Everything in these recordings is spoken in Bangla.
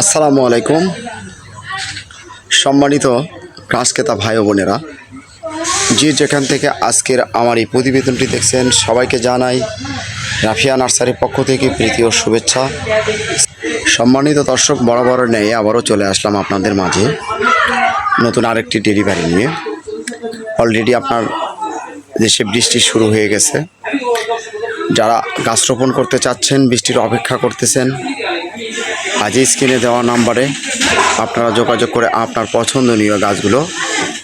আসসালামু আলাইকুম। সম্মানিত গাছকেতা ভাই বোনেরা, যে যেখান থেকে আজকের আমার এই প্রতিবেদনটি দেখছেন, সবাইকে জানাই রাফিয়া নার্সারির পক্ষ থেকে প্রীতি ও শুভেচ্ছা। সম্মানিত দর্শক বরাবর নেই আবারও চলে আসলাম আপনাদের মাঝে নতুন আরেকটি ডেলিভারি নিয়ে। অলরেডি আপনার দেশে বৃষ্টি শুরু হয়ে গেছে। যারা গাছ রোপণ করতে চাচ্ছেন, বৃষ্টির অপেক্ষা করতেছেন আজই স্ক্রিনে দেওয়া নাম্বারে আপনারা যোগাযোগ করে আপনার পছন্দনীয় গাছগুলো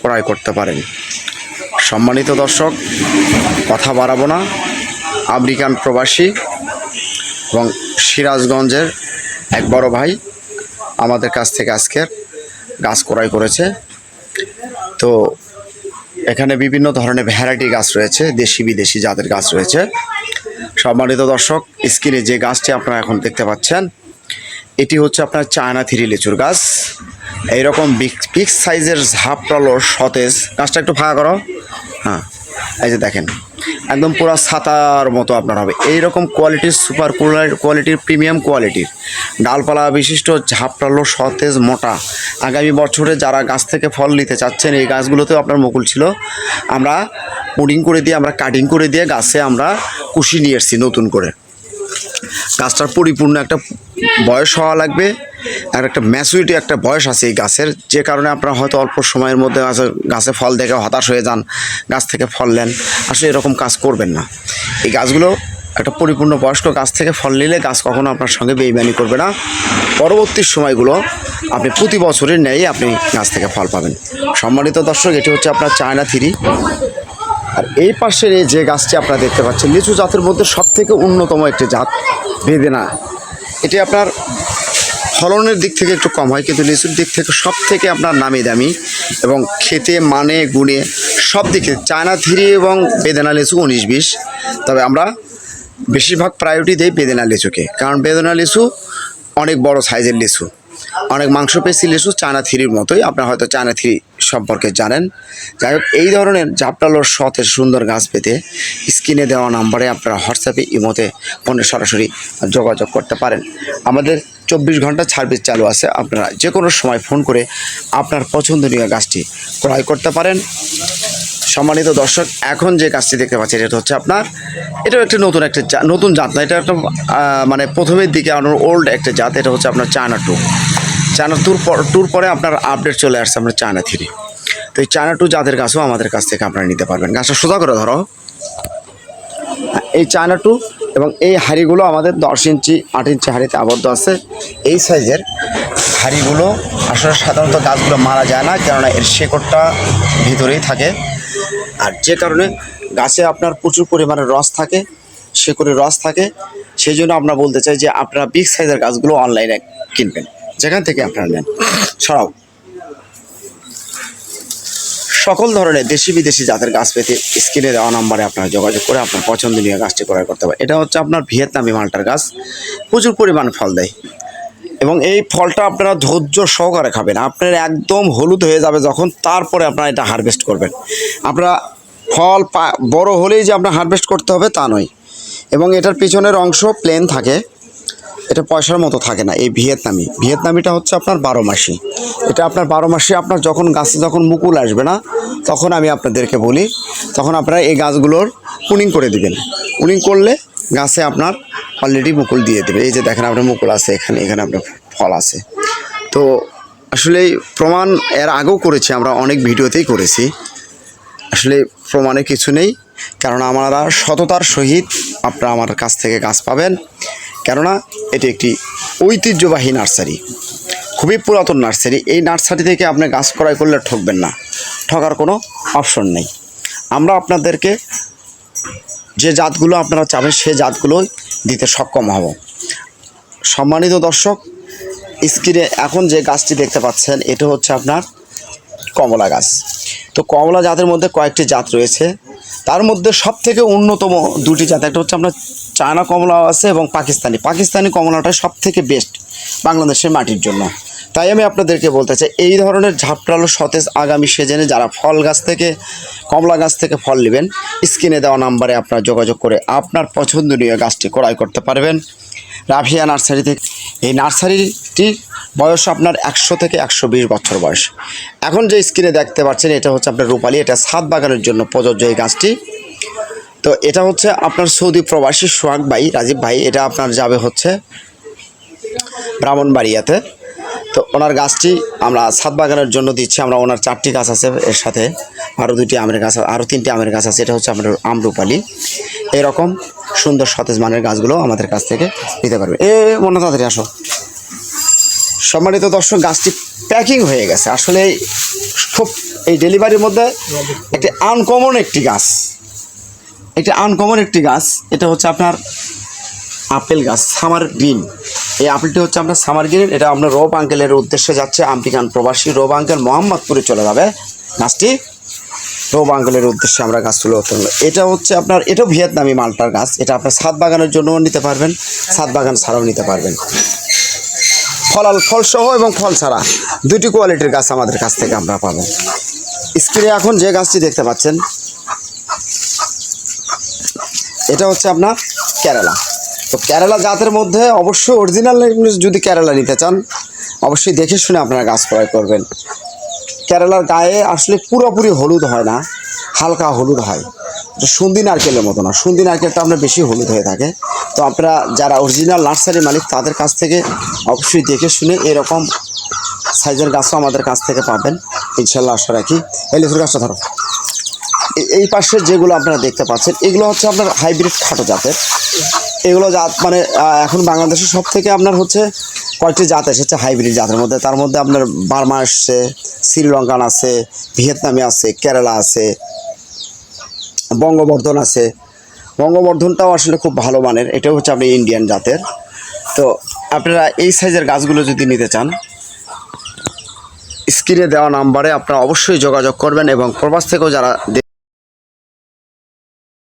ক্রয় করতে পারেন। সম্মানিত দর্শক, কথা বাড়াবো না। আমেরিকান প্রবাসী এবং সিরাজগঞ্জের এক বড় ভাই আমাদের কাছ থেকে আজকের গাছ ক্রয় করেছে। তো এখানে বিভিন্ন ধরনের ভ্যারাইটি গাছ রয়েছে, দেশি বিদেশি জাতের গাছ রয়েছে। সম্মানিত দর্শক, স্ক্রিনে যে গাছটি আপনারা এখন দেখতে পাচ্ছেন এটি হচ্ছে আপনার চায়না থ্রি লিচুর গাছ। এইরকম বিগ বিগ সাইজের ঝাপটালো সতেজ। গাছটা একটু ফাঁকা করো। হ্যাঁ এই যে দেখেন, একদম পুরো ছাতার মতো আপনার হবে। এইরকম কোয়ালিটির সুপার কোয়ালিটির প্রিমিয়াম কোয়ালিটির ডালপালা বিশিষ্ট ঝাপটালো সতেজ, মোটা। আগামী বছরে যারা গাছ থেকে ফল নিতে চাচ্ছেন, এই গাছগুলোতেও আপনার মুকুল ছিল। আমরা পুডিং করে দিয়ে, আমরা কাটিং করে দিয়ে গাছে আমরা কুশি নিয়ে এসেছি নতুন করে। গাছটার পরিপূর্ণ একটা বয়স হওয়া লাগবে আর একটা ম্যাচুরিটি একটা বয়স আছে এই গাছের। যে কারণে আপনারা হয়তো অল্প সময়ের মধ্যে গাছে ফল দেখে হতাশ হয়ে যান, গাছ থেকে ফল নেন। আসলে এরকম কাজ করবেন না। এই গাছগুলো একটা পরিপূর্ণ বয়স্ক গাছ থেকে ফল নিলে গাছ কখনো আপনার সঙ্গে বেইমানি করবে না। পরবর্তী সময়গুলো আপনি প্রতি বছরের ন্যায় আপনি গাছ থেকে ফল পাবেন। সম্মানিত দর্শক, এটি হচ্ছে আপনার চায়না থিরি। আর এই পাশের এই যে গাছটি আপনারা দেখতে পাচ্ছেন, লিচু জাতের মধ্যে সব থেকে অন্যতম একটি জাত বেদেনা। এটি আপনার ফলনের দিক থেকে একটু কম হয়, কিন্তু লিচুর দিক থেকে সব থেকে আপনার নামি দামি এবং খেতে মানে গুণে সব দিকে চায়না থ্রি এবং বেদেনা লিচু উনিশ বিশ। তবে আমরা বেশিরভাগ প্রায়োরিটি দেই বেদেনা লিচুকে, কারণ বেদেনা লিচু অনেক বড় সাইজের লিচু। অনেক মাংসপেশি লিচু চায়না থ্রির মতোই, আপনার হয়তো চায়না থ্রি সম্পর্কে জানেন। যাই হোক, এই ধরনের জাপটালোর সতেজ সুন্দর গাছ পেতে স্ক্রিনে দেওয়া নাম্বারে আপনারা হোয়াটসঅ্যাপে, ইমোতে ফোনে সরাসরি যোগাযোগ করতে পারেন। আমাদের চব্বিশ ঘণ্টা সার্ভিস চালু আছে। আপনারা যে কোনো সময় ফোন করে আপনার পছন্দনীয় গাছটি ক্রয় করতে পারেন। সম্মানিত দর্শক, এখন যে গাছটি দেখতে পাচ্ছেন, এটা হচ্ছে আপনার, এটাও একটি নতুন একটা নতুন জাত না, এটা একটা মানে প্রথমের দিকে আপনার ওল্ড একটা জাত, এটা হচ্ছে আপনার চায়না টু। চায়না টুর পর টুর পরে আপনার আপডেট চলে আসছে আপনার চায়না থ্রি তো এই চায়না টু জাতের গাছও আমাদের কাছ থেকে আপনারা নিতে পারবেন। গাছটা সোজা করে ধরো। এই চায়না টু এবং এই হাঁড়িগুলো আমাদের দশ ইঞ্চি, আট ইঞ্চি হাঁড়িতে আবদ্ধ আছে। এই সাইজের হাঁড়িগুলো আসলে সাধারণত গাছগুলো মারা যায় না, কেননা এর শেকড়টা ভিতরেই থাকে। আর যে কারণে গাছে আপনার প্রচুর পরিমাণে রস থাকে শেকড়ে রস থাকে, সেই জন্য আমরা বলতে চাই যে আপনারা বিগ সাইজের গাছগুলো অনলাইনে কিনবেন। যেখান থেকে আপনারা নেন। সরাও। সকল ধরনের দেশি বিদেশি জাতের গাছ পেতে স্ক্রিনে দেওয়া নাম্বারে আপনারা যোগাযোগ করে আপনার পছন্দনীয় গাছটি ক্রয় করতে পারেন। এটা হচ্ছে আপনার ভিয়েতনামি মালটার গাছ। প্রচুর পরিমাণ ফল দেয়। এবং এই ফলটা আপনারা ধৈর্য সহকারে খাবেন। আপনার একদম হলুদ হয়ে যাবে যখন তারপরে আপনারা এটা হারভেস্ট করবেন। আপনারা ফল বড় হলেই যে আপনার হারভেস্ট করতে হবে তা নয়। এবং এটার পিছনের অংশ প্লেন থাকে। এটা পয়সার মতো থাকে না, এই ভিয়েতনামি। ভিয়েতনামিটা হচ্ছে আপনার বারো মাসি। এটা আপনার বারো মাসে, আপনার যখন গাছে, যখন মুকুল আসবে না, তখন আমি আপনাদেরকে বলি, তখন আপনারা এই গাছগুলোর পুনিং করে দিবেন। পুনিং করলে গাছে আপনার অলরেডি মুকুল দিয়ে দেবে। এই যে দেখেন আপনার মুকুল আছে এখানে এখানে আপনার ফল আছে। তো আসলে প্রমাণ এর আগেও করেছি, আমরা অনেক ভিডিওতেই করেছি। আসলে প্রমাণে কিছু নেই কারণ আমরা সততার সহিত আপনারা আমার কাছ থেকে গাছ পাবেন। কেননা এটি একটি ঐতিহ্যবাহী নার্সারি, খুবই পুরাতন নার্সারি। এই নার্সারি থেকে আপনি গাছ ক্রয় করলে ঠকবেন না, ঠকার কোনো অপশন নেই। আমরা আপনাদেরকে যে জাতগুলো আপনারা চাবেন, সে জাতগুলোই দিতে সক্ষম হব। সম্মানিত দর্শক, স্ক্রিনে এখন যে গাছটি দেখতে পাচ্ছেন, এটা হচ্ছে আপনার কমলা গাছ। তো কমলা জাতের মধ্যে কয়েকটি জাত রয়েছে। তার মধ্যে সব থেকে অন্যতম দুটি জাত, একটা হচ্ছে আপনার চায়না কমলা আছে এবং পাকিস্তানি। পাকিস্তানি কমলাটা সব থেকে বেস্ট বাংলাদেশের মাটির জন্য। তাই আমি আপনাদেরকে বলতে চাই, এই ধরনের ঝাপটালো সতেজ আগামী সিজনে যারা ফল গাছ থেকে, কমলা গাছ থেকে ফল নেবেন, স্ক্রিনে দেওয়া নাম্বারে আপনার যোগাযোগ করে আপনার পছন্দনীয় গাছটি ক্রয় করতে পারবেন। রাফিয়া নার্সারি থেকে, এই নার্সারিটির বয়স আপনার একশো থেকে একশো বিশ বছর বয়স। এখন যে স্ক্রিনে দেখতে পাচ্ছেন, এটা হচ্ছে আপনার রূপালী, এটা ছাদ বাগানের জন্য প্রযোজ্য এই গাছটি। তো এটা হচ্ছে আপনার সৌদি প্রবাসী সোহাগ ভাই, রাজীব ভাই, এটা আপনার যাবে হচ্ছে ব্রাহ্মণবাড়িয়াতে। তো ওনার গাছটি আমরা ছাদ বাগানের জন্য দিচ্ছি, আমরা ওনার চারটি গাছ আছে এর সাথে আরও দুটি আমের গাছ আরও তিনটি আমের গাছ আছে, এটা হচ্ছে আপনার আমরুপালি। এরকম সুন্দর সতেজ মানের গাছগুলো আমাদের কাছ থেকে নিতে পারবে। এ মনে তাড়াতাড়ি আসো। সম্মানিত দর্শক, গাছটি প্যাকিং হয়ে গেছে। আসলে খুব, এই ডেলিভারির মধ্যে একটি আনকমন একটি গাছ। একটি আনকমন একটি গাছ। এটা হচ্ছে আপনার আপেল গাছ সামার গ্রিন এই আপেলটি হচ্ছে আপনার সামার গ্রিন এটা আপনার রোব আঙ্কেলের উদ্দেশ্যে যাচ্ছে। আম্পিকান প্রবাসী রোব আঙ্কেল মোহাম্মদপুরে চলে যাবে। গাছটি রোব আঙ্কেলের উদ্দেশ্যে আমরা গাছ তুলে উত্তোলন। এটা হচ্ছে আপনার এটাও ভিয়েতনামি মালটার গাছ। এটা আপনার ছাদ বাগানের জন্যও নিতে পারবেন। ছাদ বাগান ছাড়াও নিতে পারবেন। ফলাল, ফল সহ এবং ফল ছাড়া দুটি কোয়ালিটির গাছ আমাদের কাছ থেকে আমরা পাবো। স্ক্রিনে এখন যে গাছটি দেখতে পাচ্ছেন এটা হচ্ছে আপনার কেরালা। তো কেরালা জাতের মধ্যে অবশ্যই অরিজিনাল যদি কেরালা নিতে চান, অবশ্যই দেখে শুনে আপনারা গাছ ক্রয় করবেন। কেরালার গায়ে আসলে পুরোপুরি হলুদ হয় না, হালকা হলুদ হয়। সুন্দি নারকেলের মতো না, সুন্দি নারকেলটা আপনার বেশি হলুদ হয়ে থাকে। তো আপনারা যারা অরিজিনাল নার্সারি মালিক, তাদের কাছ থেকে অবশ্যই দেখে শুনে এরকম সাইজের গাছও আমাদের কাছ থেকে পাবেন। ইনশাল্লাহ আশা রাখি। এই গাছটা ধরো। এই পাশে যেগুলো আপনারা দেখতে পাচ্ছেন, এগুলো হচ্ছে আপনার হাইব্রিড খাটো জাতের। এগুলো জাত মানে এখন বাংলাদেশে সব থেকে আপনার হচ্ছে কয়েকটি জাত এসেছে হাইব্রিড জাতের মধ্যে। তার মধ্যে আপনার বার্মা আসছে শ্রীলঙ্কান আছে, ভিয়েতনামি আছে, কেরালা আছে, বঙ্গবর্ধন আছে। বঙ্গবর্ধনটাও আসলে খুব ভালো মানের, এটাও হচ্ছে আপনি ইন্ডিয়ান জাতের। তো আপনারা এই সাইজের গাছগুলো যদি নিতে চান, স্ক্রিনে দেওয়া নাম্বারে আপনারা অবশ্যই যোগাযোগ করবেন এবং প্রবাস থেকেও যারা